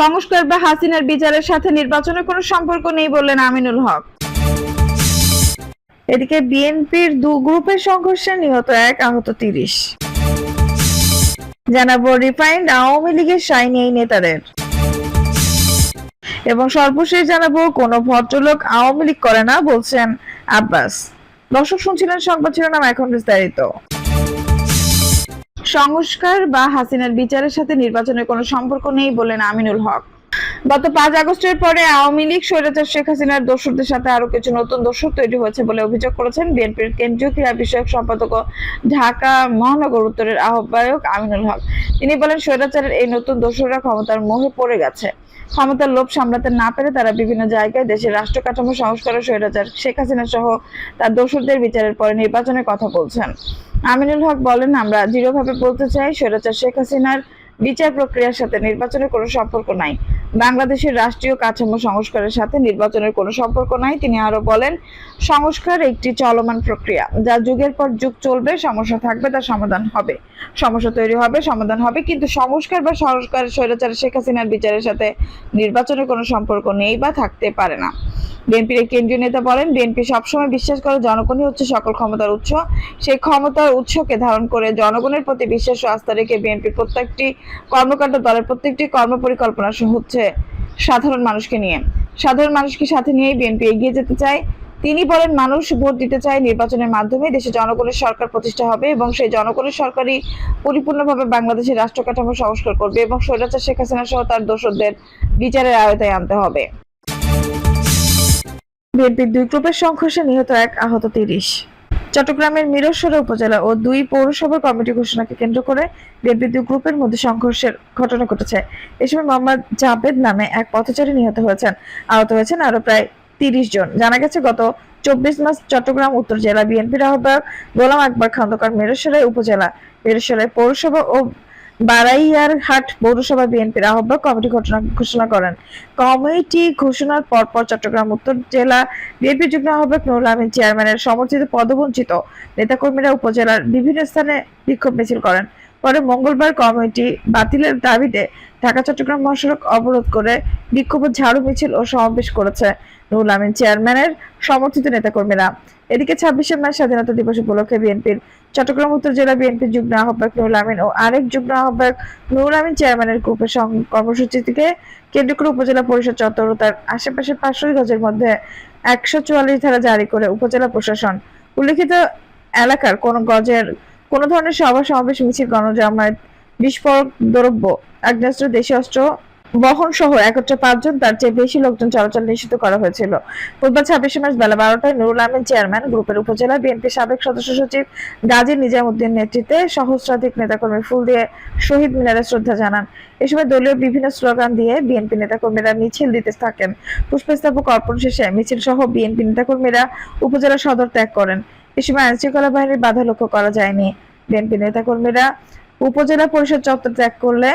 সংস্কার বা হাসিনার বিচারের সাথে নির্বাচনের কোনো সম্পর্ক নেই বললেন আমিনুল হক। এদিকে বিএনপির দু গ্রুপের সংঘর্ষে নিহত এক, আহত তিরিশ। জানাব রিফাইন্ড, আওয়ামী লীগের সাইনি এই নেতাদের। এবং সর্বশেষ জানাব, কোন ভদ্রলোক আওয়ামী লীগ করে না, বলছেন আব্বাস। দর্শক শুনছিলেন, সংবাদ শিরোনাম এখন বিস্তারিত। সংস্কার বা হাসিনার বিচারের সাথে নির্বাচনের কোনো সম্পর্ক নেই বলেন আমিনুল হক। গত পাঁচ আগস্টের পরে আওয়ামী লীগ, স্বৈরাচার শেখ হাসিনার দোসরদের সাথে আরও কিছু নতুন দোসর তৈরি হয়েছে বলে অভিযোগ করেছেন বিএনপির কেন্দ্রীয় ক্রীড়া বিষয়ক সম্পাদক ঢাকা মহানগর উত্তরের আহ্বায়ক আমিনুল হক। তিনি বলেন, স্বৈরাচারের এই নতুন দোসররা ক্ষমতার মোহে পড়ে গেছে। ক্ষমতার লোভ সামলাতে না পেরে তারা বিভিন্ন জায়গায় দেশের রাষ্ট্র কাঠামো, সংস্কার স্বৈরাচার, শেখ হাসিনা সহ তার দোষরদের বিচারের পরে নির্বাচনের কথা বলছেন। আমিনুল হক বলেন, আমরা দৃঢ়ভাবে বলতে চাই, স্বৈরাচার শেখ হাসিনার বিচার প্রক্রিয়ার সাথে নির্বাচনের কোনো সম্পর্ক নাই। বাংলাদেশের রাষ্ট্রীয় কাঠামো সংস্কারের সাথে নির্বাচনের কোনো সম্পর্ক নাই। তিনি আরও বলেন, সংস্কার একটি চলমান প্রক্রিয়া। যা যুগের পর যুগ চলবে, সমস্যা থাকবে, তার সমাধান হবে। সমস্যা তৈরি হবে, সমাধান হবে। কিন্তু সংস্কার বা সংস্কার স্বৈরাচার শেখ হাসিনার বিচারের সাথে নির্বাচনের কোনো সম্পর্ক নেই বা থাকতে পারে না। বিএনপির কেন্দ্রীয় নেতা বলেন, বিএনপি সবসময় বিশ্বাস করে জনগণই হচ্ছে সকল ক্ষমতার উৎস। সেই ক্ষমতার উৎসকে ধারণ করে জনগণের প্রতি বিশ্বাস ও আস্থা রেখে বিএনপির প্রত্যেকটি কর্মকাণ্ড দলের প্রত্যেকটি কর্মপরিকল্পনা হচ্ছে সাধারণ মানুষকে নিয়ে। সাধারণ মানুষকে সাথে নিয়েই বিএনপি এগিয়ে যেতে চায়। তিনি বলেন, মানুষ ভোট দিতে চায় নির্বাচনের মাধ্যমে, দেশে জনগণের সরকার প্রতিষ্ঠা হবে এবং সেই জনগণের সরকারই পরিপূর্ণভাবে বাংলাদেশের রাষ্ট্র কাঠামো সংস্কার করবে এবং স্বৈরাচার শেখ হাসিনা সহ তার দোষরদের বিচারের আওতায় আনতে হবে। বিএনপির দুই গ্রুপের সংঘর্ষে নিহত এক আহত তিরিশ। চট্টগ্রামের মিরসরা উপজেলা ও দুই পৌরসভা কমিটি ঘোষণাকে কেন্দ্র করে দেববিদ্যুৎ গ্রুপের মধ্যে সংঘর্ষের ঘটনা ঘটেছে। এ সময় মোহাম্মদ জাভেদ নামে এক পথচারী নিহত হয়েছেন। আহত হয়েছেন আরও প্রায় তিরিশ জন। জানা গেছে, গত চব্বিশ মাস চট্টগ্রাম উত্তর জেলা বিএনপির আহ্বায়ক গোলাম আকবর খান্দকার মেরসরাই উপজেলা মেরসরাই পৌরসভা ও বারাইয়ার হাট পৌরসভা বিএনপির আহ্বায়ক কমিটি ঘটনা ঘোষণা করেন। কমিটি ঘোষণার পরপর চট্টগ্রাম উত্তর জেলা বিএনপি যুগ্ম আহ্বায়ক নুরুল আমিন চেয়ারম্যানের সমর্থিত পদবঞ্চিত নেতাকর্মীরা উপজেলার বিভিন্ন স্থানে বিক্ষোভ মিছিল করেন। পরে মঙ্গলবার কমিটি বাতিলের দাবিতে ঢাকা চট্টগ্রাম মহাসড়ক অবরোধ করে বিক্ষোভ, ঝাড়ু, মিছিল ও সমাবেশ করেছে নুরুল আমিন চেয়ারম্যানের সমর্থিত নেতাকর্মীরা। এদিকে ছাব্বিশে মার্চ স্বাধীনতা দিবস উপলক্ষে বিএনপির চট্টগ্রাম, উত্তর জেলা বিএনপির যুগ্ম আহ্বায়ক নুরুল আমিন ও আরেক যুগ্ম আহ্বায়ক নুরুল আমিন চেয়ারম্যানের গ্রুপের কর্মসূচিটিকে কেন্দ্র করে উপজেলা পরিষদ চত্বর তার আশেপাশে পাঁচশো গজের মধ্যে একশো চুয়াল্লিশ ধারা জারি করে উপজেলা প্রশাসন। উল্লেখিত এলাকার কোন গজের কোন ধরনের সভা সমাবেশ মিছিল, গণজামায়াত, বিস্ফোরক, দ্রব্য আগ্নেয়াস্ত্র দেশীয় অস্ত্র, বহন সহ একত্রে পাঁচজন, তার চেয়ে বেশি লোকজন চলাচল নিষিদ্ধ করা হয়েছিল। বুধবার ছাব্বিশে মার্চ বেলা বারোটায় নুরুল আমিন চেয়ারম্যান গ্রুপের উপজেলা বিএনপি সাবেক সদস্য সচিব গাজী নিজামুদ্দিন নেতৃত্বে সহস্রাধিক নেতাকর্মী ফুল দিয়ে শহীদ মিনারে শ্রদ্ধা জানান। এ সময় দলীয় বিভিন্ন স্লোগান দিয়ে বিএনপি নেতাকর্মীরা মিছিল দিতে থাকেন। পুষ্পস্তবক অর্পণ শেষে মিছিল সহ বিএনপি নেতাকর্মীরা উপজেলা সদর ত্যাগ করেন। এ সময় আইনশৃঙ্খলা বাহিনীর বাধা লক্ষ্য করা যায়নি। বিএনপি নেতাকর্মীরা উপজেলা পরিষদ চত্বর ত্যাগ করলে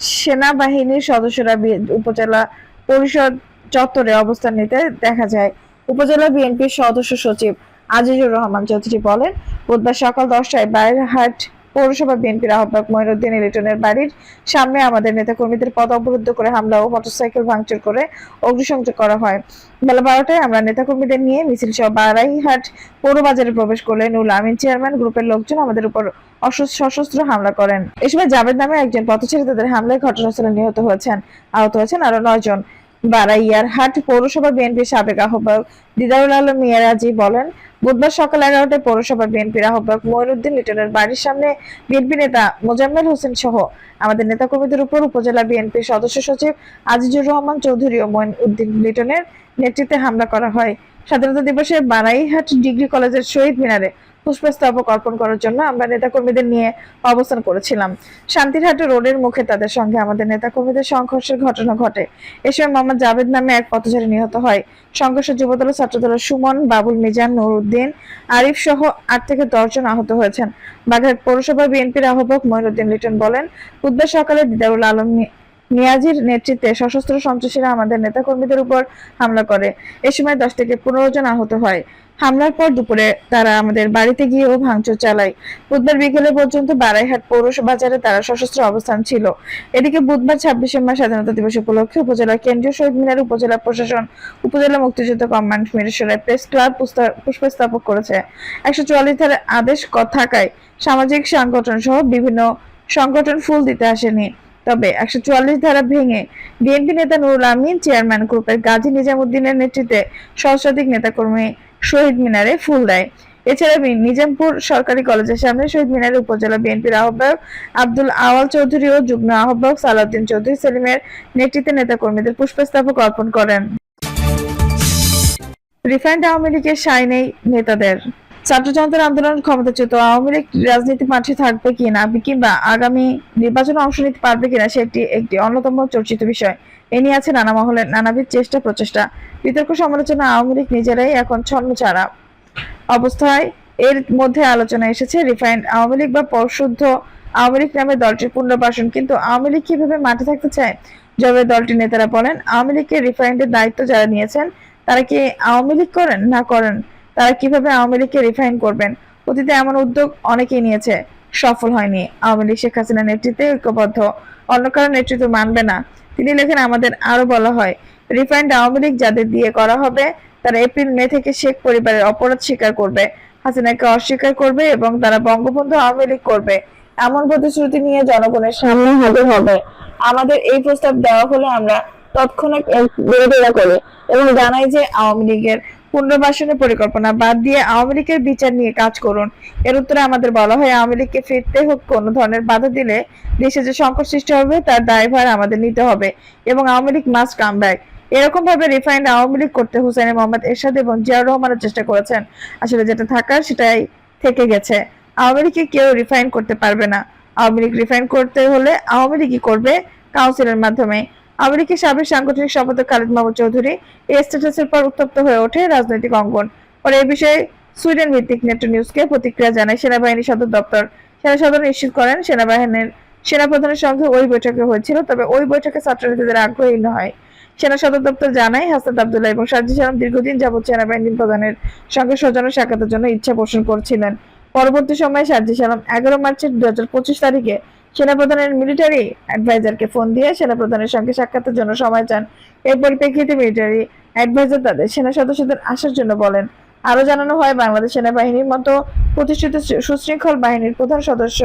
সেনাবাহিনীর সদস্যরা উপজেলা পরিষদ চত্বরে অবস্থান নিতে দেখা যায়। উপজেলা বিএনপির সদস্য সচিব আজিজুর রহমান চৌধুরী বলেন, বুধবার সকাল দশটায় বাইরহাট পৌরসভা বিএনপির আহ্বায়ক মঈনুদ্দিন লিটনের বাড়ির সামনে আমাদের নেতাকর্মীদের পথ অবরুদ্ধ করে হামলা ও মোটরসাইকেল ভাঙচুর করে অগ্নিসংযোগ করা হয়। বেলা বারোটায় আমরা নেতাকর্মীদের নিয়ে মিছিল সহ বারাইহাট পৌর বাজারে প্রবেশ করলে নুল আমিন চেয়ারম্যান গ্রুপের লোকজন আমাদের উপর সশস্ত্র হামলা করেন। এ সময় জাভেদ নামে একজন পথচারী তাদের হামলায় ঘটনাস্থলে নিহত হয়েছেন। আহত হয়েছেন আরও নয় জন বারাইয়ার হাট পৌরসভা বিএনপির সাবেক আহ্বায়ক দিদারুল আলম মিয়ারাজি বলেন, বুধবার সকাল এগারোটায় পৌরসভা বিএনপির আহ্বায়ক মঈনুদ্দিন লিটনের বাড়ির সামনে বিএনপি নেতা মোজাম্মেল হোসেন সহ আমাদের নেতাকর্মীদের উপর উপজেলা বিএনপির সদস্য সচিব আজিজুর রহমান চৌধুরী ও মঈন উদ্দিন লিটনের নেতৃত্বে হামলা করা হয়। স্বাধীনতা দিবসে বারাইহাট ডিগ্রি কলেজের শহীদ মিনারে পুষ্পস্তবক অর্পণ করার জন্য আমরা নেতাকর্মীদের নিয়ে অবস্থান করেছিলাম। শান্তিরহাট রোডের মুখে তাদের সঙ্গে আমাদের নেতাকর্মীদের সংঘর্ষের ঘটনা ঘটে। এ সময় মোহাম্মদ জাভেদ নামে এক পথচারী নিহত হয়। সংঘর্ষে যুবদল ও ছাত্রদলের সুমন, বাবুল মিজান নুরউদ্দিন আরিফ সহ আট থেকে দশ জন আহত হয়েছেন। বাগেরহাট পৌরসভা বিএনপির আহ্বায়ক মঈনুদ্দিন লিটন বলেন, বুধবার সকালে দিদারুল আলম নিয়াজির নেতৃত্বে সশস্ত্র সন্ত্রাসীরা আমাদের নেতাকর্মীদের উপর হামলা করে। এ সময় দশ থেকে পনেরো জন আহত হয়। হামলার পর দুপুরে তারা আমাদের বাড়িতে গিয়েও ভাঙচুর চালায়। বুধবার বিকেলে পর্যন্ত বারাইহাট পৌর বাজারে তারা সশস্ত্র অবস্থান ছিল। এদিকে বুধবার ছাব্বিশে মার্চ স্বাধীনতা দিবস উপলক্ষে উপজেলা কেন্দ্রীয় শহীদ মিনার, উপজেলা প্রশাসন, উপজেলা মুক্তিযুদ্ধ কমান্ড মিরেশ্বরের প্রেস ক্লাব পুষ্পস্থাপক করেছে। একশো চুয়াল্লিশ ধারে আদেশ থাকায় সামাজিক সংগঠন সহ বিভিন্ন সংগঠন ফুল দিতে আসেনি। তবে একশো চুয়াল্লিশ ধারা ভেঙে বিএনপি নেতা নুরুল আমিন, চেয়ারম্যান গ্রুপের গাজী নিজামুদ্দিনের নেতৃত্বে সহস্রাধিক নেতাকর্মী শহীদ মিনারে ফুল দেয়। এছাড়া নিজামপুর সরকারি কলেজের সামনে শহীদ মিনারে উপজেলা বিএনপির আহ্বায়ক আব্দুল আওয়াল চৌধুরী ও যুগ্ম আহ্বায়ক সালাউদ্দিন চৌধুরী সেলিমের নেতৃত্বে নেতাকর্মীদের পুষ্পস্তবক অর্পণ করেন। রিফাইন্ড আওয়ামী লীগের সাই নেই নেতাদের। ছাত্র জনতার আন্দোলন ক্ষমতাচ্যুত, আওয়ামী লীগ রাজনীতি মাঠে থাকবে কিনা কিংবা আগামী নির্বাচনে অংশ নিতে পারবে কিনা সেটি একটি অন্যতম চর্চিত বিষয়। এ নিয়ে আছে নানা মহলের নানাবিধ চেষ্টা, প্রচেষ্টা। বিতর্ক, সমালোচনা আওয়ামী লীগ নিজেরাই এখন ছন্ন ছাড়া অবস্থায়। এর মধ্যে আলোচনা এসেছে রিফাইন্ড আওয়ামী লীগ বা পরশুদ্ধ আওয়ামী লীগ নামে দলটির পুনর্বাসন। কিন্তু আওয়ামী লীগ কীভাবে মাঠে থাকতে চায়? জবে দলটির নেতারা বলেন, আওয়ামী লীগের রিফাইন্ডের দায়িত্ব যারা নিয়েছেন, তারা কি আওয়ামী লীগ করেন? না করেন। তারা কীভাবে আওয়ামী লীগকে রিফাইন করবেন? অতীতে এমন উদ্যোগ অনেকেই নিয়েছে, সফল হয়নি। আওয়ামী লীগ শেখ হাসিনার নেতৃত্বে ঐক্যবদ্ধ, অন্য কারও নেতৃত্ব মানবে না। তিনি লেখেন, আমাদের আরও বলা হয় রিফাইন্ড আওয়ামী লীগ যাদের দিয়ে করা হবে, তারা এপ্রিল, মে থেকে শেখ পরিবারের অপরাধ স্বীকার করবে, হাসিনাকে অস্বীকার করবে এবং তারা বঙ্গবন্ধু আওয়ামী লীগ করবে। এমন প্রতিশ্রুতি নিয়ে জনগণের সামনে হাজির হবে। আমাদের এই প্রস্তাব দেওয়া হলে আমরা তৎক্ষণাৎ বিরোধিতা করি এবং জানাই যে আওয়ামী লীগের পুনর্বাসনের পরিকল্পনা। বাদ দিয়ে আওয়ামী লীগের বিচার নিয়ে কাজ করুন। এর উত্তরে আমাদের বলা হয়, আওয়ামী লীগকে ফিরতে হোক, কোনো ধরনের বাধা দিলে দেশে যে সংকট সৃষ্টি হবে, তার দায়ভার আমাদের নিতে হবে এবং Awami League must come back এরকম ভাবে রিফাইন্ড আওয়ামী লীগ করতে হুসেন মোহাম্মদ এরশাদ এবং জিয়াউর রহমানের চেষ্টা করেছেন। আসলে যেটা থাকার, সেটাই থেকে গেছে। আওয়ামী লীগকে কেউ রিফাইন করতে পারবে না। আওয়ামী লীগ রিফাইন করতে হলে আওয়ামী লীগই করবে কাউন্সিলের মাধ্যমে। আওয়ামী সাবেক সাংগঠনিক সম্পাদক খালেদ মাহমুদ চৌধুরী এই স্ট্যাটাসের পর উত্তপ্ত হয়ে ওঠে রাজনৈতিক অঙ্গন। পরে এই বিষয়ে সুইডেন ভিত্তিক নেটো নিউজকে প্রতিক্রিয়া জানায় সেনাবাহিনী সদর দপ্তর। সেনা সদর নিশ্চিত করেন সেনাবাহিনীর সেনাপ্রধানের সঙ্গে ওই বৈঠকে হয়েছিল, তবে ওই বৈঠকে ছাত্রনেতাদের আগ্রহী নয় সেনা সদর দপ্তর জানায়, হাসান আব্দুল্লাহ এবং সাজি সালাম দীর্ঘদিন যাবৎ সেনাবাহিনীর প্রধানের সঙ্গে সৌজন্য সাক্ষাতের জন্য ইচ্ছা পোষণ করছিলেন। পরবর্তী সময়ে সাজি সালাম এগারো মার্চের দু হাজার পঁচিশ তারিখে সেনাপ্রধানের মিলিটারি অ্যাডভাইজারকে ফোন দিয়ে সেনাপ্রধানের সঙ্গে সাক্ষাতের জন্য সময় চান। এর পরিপ্রেক্ষিতে মিলিটারি অ্যাডভাইজার তাদের সেনা সদস্যদের আসার জন্য বলেন, আরও জানানো হয়, বাংলাদেশ সেনাবাহিনীর মতো প্রতিষ্ঠিত সুশৃঙ্খল বাহিনীর প্রধান সদস্য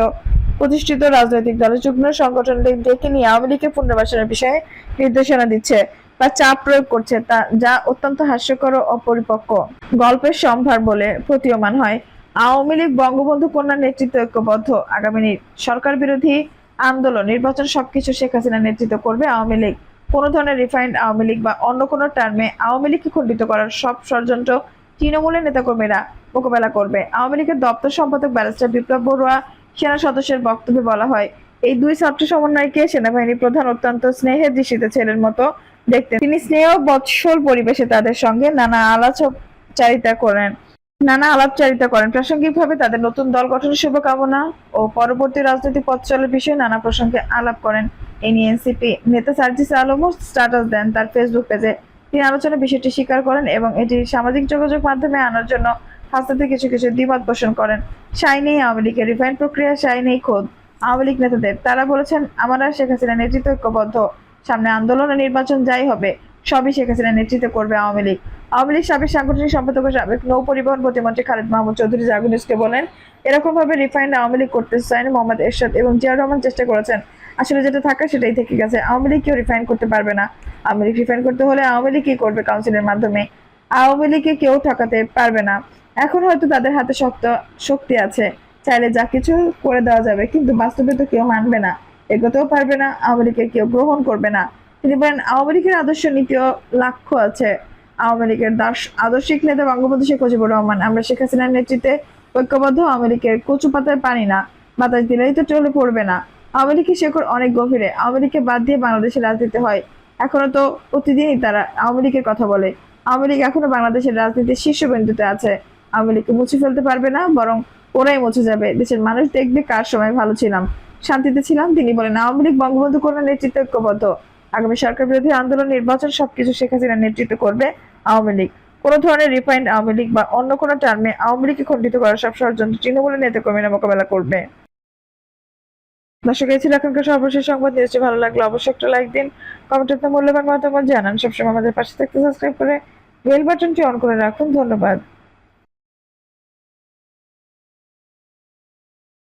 প্রতিষ্ঠিত রাজনৈতিক দলের যুগ্ম সংগঠন ডেকে নিয়ে আওয়ামী লীগের পুনর্বাসনের বিষয়ে নির্দেশনা দিচ্ছে বা চাপ প্রয়োগ করছে তা, যা অত্যন্ত হাস্যকর ও অপরিপক্ক। গল্পের সম্ভার বলে প্রতীয়মান হয় আওয়ামী লীগ, বঙ্গবন্ধু, কন্যার নেতৃত্ব ঐক্যবদ্ধ। আগামী সরকার বিরোধী আন্দোলন, নির্বাচন সবকিছু শেখ হাসিনা নেতৃত্ব করবে আওয়ামী লীগ। কোনো ধরনের রিফাইন্ড আওয়ামী লীগ বা অন্য কোনো টার্মে আওয়ামী লীগকে খণ্ডিত করার সব ষড়যন্ত্র তৃণমূলের নেতাকর্মীরা মোকাবেলা করবে। আওয়ামী লীগের দপ্তর সম্পাদক ব্যারিস্টার বিপ্লব বড়ুয়া, সেনা সদস্যের বক্তব্যে বলা হয়, এই দুই ছাত্র সমন্বয়কে সেনাবাহিনী প্রধান অত্যন্ত স্নেহের দৃষ্টিতে ছেলের মতো দেখতেন। তিনি স্নেহ বৎসল পরিবেশে তাদের সঙ্গে নানা আলাপচারিতা করেন। নানা আলাপচারিতা করেন। প্রাসঙ্গিকভাবে তাদের নতুন দল গঠনের শুভকামনা ও পরবর্তী রাজনৈতিক পথ চলার বিষয়ে নানা প্রসঙ্গে আলাপ করেন। এ নিয়ে এনসিপি নেতা সার্জিস আলমও স্ট্যাটাস দেন তার ফেসবুক পেজে। তিনি আলোচনার বিষয়টি স্বীকার করেন এবং এটি সামাজিক যোগাযোগ মাধ্যমে আনার জন্য হাসতে কিছু কিছু দ্বিমত পোষণ করেন। সাই নেই আওয়ামী লীগের রিফাইন প্রক্রিয়া, সাই নেই খোদ। আওয়ামী লীগ নেতাদের, তারা বলেছেন, আমরা শেখ হাসিনা নেতৃত্ব ঐক্যবদ্ধ। সামনে আন্দোলন ও নির্বাচন যাই হবে। সবই শেখ নেতৃত্ব করবে আওয়ামী লীগ। আওয়ামী লীগ সাবেক সাংগঠনিক সম্পাদক সাবেক নৌ পরিবহন প্রতিমন্ত্রী খালেদ মাহমুদ চৌধুরী জাগো নিউজকে বলেন এরকম ভাবে রিফাইন্ড আওয়ামী লীগ করতে চান মোহাম্মদ এরশাদ এবং জিয়াউর রহমান চেষ্টা করেছেন। আসলে যেটা থাকা সেটাই থেকে গেছে। আওয়ামী লীগ কেউ রিফাইন করতে পারবে না। আওয়ামী লীগ রিফাইন করতে হলে আওয়ামী লীগ কি করবে কাউন্সিলের মাধ্যমে? আওয়ামী লীগকে কেউ ঠকাতে পারবে না। এখন হয়তো তাদের হাতে শক্ত শক্তি আছে। চাইলে যা কিছু করে দেওয়া যাবে, কিন্তু বাস্তবে তো কেউ মানবে না। এগোতেও পারবে না। আওয়ামী লীগকে কেউ গ্রহণ করবে না। তিনি বলেন, আওয়ামী লীগের আদর্শ নীতিও লক্ষ্য আছে। আওয়ামী লীগের আদর্শিক নেতা বঙ্গবন্ধু শেখ মুজিবুর রহমান। আমরা শেখ হাসিনার নেতৃত্বে ঐক্যবদ্ধ আওয়ামী লীগের কচু পাতায় পানি না, বাতাস দিলেই তো চলে পড়বে না। আওয়ামী লীগের শেকড় অনেক গভীরে। আওয়ামী লীগকে বাদ দিয়ে বাংলাদেশের রাজনীতি হয়। এখনও তো প্রতিদিনই তারা আওয়ামী লীগের কথা বলে। আওয়ামী লীগ এখনও বাংলাদেশের রাজনীতির শীর্ষবিন্দুতে আছে। আওয়ামী লীগকে মুছে ফেলতে পারবে না, বরং ওরাই মুছে যাবে। দেশের মানুষ দেখবে কার সময় ভালো ছিলাম। শান্তিতে ছিলাম, তিনি বলেন, আওয়ামী লীগ বঙ্গবন্ধু কন্যা নেতৃত্ব ঐক্যবদ্ধ। আগামী সরকার বিরোধী আন্দোলন, নির্বাচন, সবকিছু শেখ হাসিনা নেতৃত্ব করবে আওয়ামী লীগ। কোনো ধরনের রিফাইন্ড আওয়ামী লীগ বা অন্য কোনো টার্মে আওয়ামী লীগকে খণ্ডিত করার সব ষড়যন্ত্র তৃণমূলের নেতাকর্মীরা মোকাবেলা করবে। দর্শক, এই ছিল এখনকার সর্বশেষ সংবাদ। নিউজটি ভালো লাগল অবশ্যই একটা লাইক দিন। কমেন্টে মূল্যবান মতামত জানান। সবসময় আমাদের পাশে থাকতে সাবস্ক্রাইব করে বেল বাটনটি অন করে রাখুন। ধন্যবাদ।